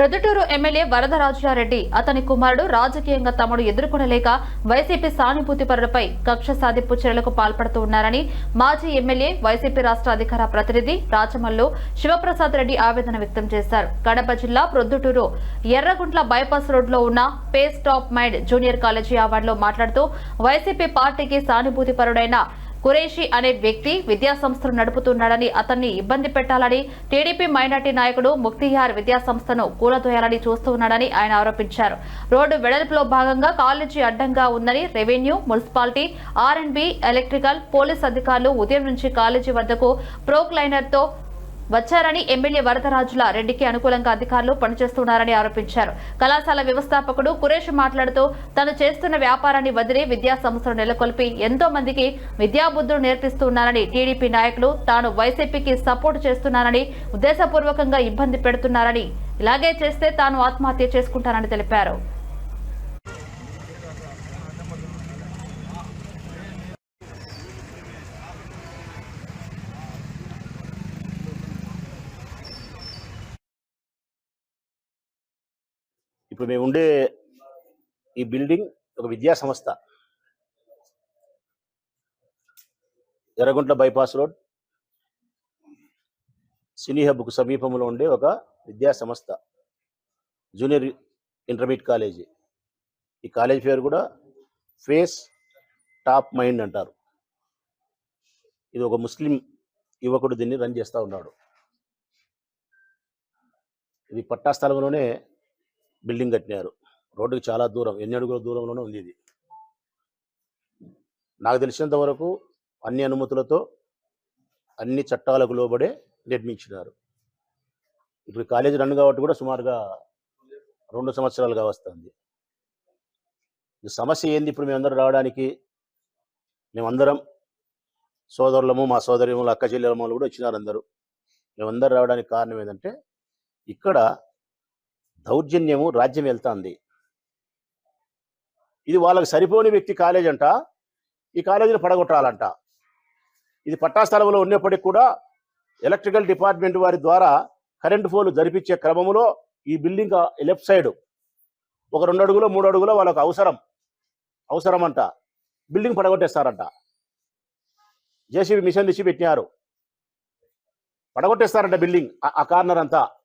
Proddatur MLA వరదరాజులారెడ్డి అతని కుమారుడు రాజకీయంగా తమను ఎదుర్కొనలేక వైసీపీ సానుభూతి పరులపై కక్ష సాధింపు చర్యలకు పాల్పడుతూ ఉన్నారని మాజీ ఎమ్మెల్యే వైసీపీ రాష్ట్ర అధికార ప్రతినిధి రాచమల్లు శివప్రసాద్ రెడ్డి ఆవేదన వ్యక్తం చేశారు. కడప జిల్లా ప్రొద్దుటూరు ఎర్రగుంట్ల బైపాస్ రోడ్లో ఉన్న paste of mind junior college అవార్డులో మాట్లాడుతూ వైసీపీ పార్టీకి సానుభూతి పరుడైన కురేషి అనే వ్యక్తి విద్యాసంస్థను నడుపుతున్నాడని అతన్ని ఇబ్బంది పెట్టాలని టీడీపీ మైనార్టీ నాయకుడు ముక్తిహార్ విద్యాసంస్థను కూలదోయాలని చూస్తున్నాడని ఆయన ఆరోపించారు. రోడ్డు వెడల్పులో భాగంగా కాలేజీ అడ్డంగా ఉందని revenue municipality R and B electrical police అధికారులు ఉదయం నుంచి కాలేజీ వద్దకు ప్రోక్లైనర్తో వచ్చారని ఎమ్మెల్యే వరదరాజుల రెడ్డికి అనుకూలంగా అధికారులు పనిచేస్తున్నారని ఆరోపించారు. కళాశాల వ్యవస్థాపకుడు కురేష్ మాట్లాడుతూ తను చేస్తున్న వ్యాపారాన్ని వదిలి విద్యా సంస్థను నెలకొల్పి ఎంతో మందికి విద్యాబుద్ధులు నేర్పిస్తున్నారని టీడీపీ నాయకులు తాను వైసీపీకి సపోర్ట్ చేస్తున్నారని ఉద్దేశపూర్వకంగా ఇబ్బంది పెడుతున్నారని ఇలాగే చేస్తే తాను ఆత్మహత్య చేసుకుంటానని తెలిపారు. ఇప్పుడు మేము ఉండే ఈ బిల్డింగ్ ఒక విద్యా సంస్థ. Yerraguntla bypass road. సినీ హబ్కు సమీపంలో ఉండే ఒక విద్యా సంస్థ. Junior intermediate college. ఈ కాలేజ్ పేరు కూడా ఫేస్ టాప్ మైండ్ అంటారు. ఇది ఒక ముస్లిం యువకుడు దీన్ని రన్ చేస్తూ ఉన్నాడు. ఇది పట్టా స్థలంలోనే బిల్డింగ్ కట్టినారు. రోడ్డుకి చాలా దూరం ఎన్ని అడుగుల దూరంలోనే ఉంది ఇది. నాకు తెలిసినంత వరకు అన్ని అనుమతులతో అన్ని చట్టాలకు లోబడే నిర్మించినారు. ఇప్పుడు కాలేజీ రన్ కాబట్టి కూడా సుమారుగా రెండు సంవత్సరాలుగా వస్తుంది. ఈ సమస్య ఏంది? ఇప్పుడు మేమందరం రావడానికి మేమందరం సోదరులము మా సోదరిములు అక్క చెల్లెలమ్మలు కూడా వచ్చినారు అందరూ. మేమందరం రావడానికి కారణం ఏంటంటే ఇక్కడ దౌర్జన్యము రాజ్యం వెళ్తాంది. ఇది వాళ్ళకి సరిపోని వ్యక్తి కాలేజ్ అంట ఈ కాలేజీని పడగొట్టాలంట. ఇది పట్టాస్థలంలో ఉన్నప్పటికీ కూడా ఎలక్ట్రికల్ డిపార్ట్మెంట్ వారి ద్వారా కరెంటు ఫోన్లు జరిపించే క్రమంలో ఈ బిల్డింగ్ లెఫ్ట్ సైడ్ ఒక రెండు అడుగులో మూడు అడుగులో వాళ్ళకు అవసరం. అవసరం అంట బిల్డింగ్ పడగొట్టేస్తారంట జేసీబీ మిషన్ తెచ్చి పెట్టినారు. పడగొట్టేస్తారంట బిల్డింగ్ ఆ కార్నర్ అంతా.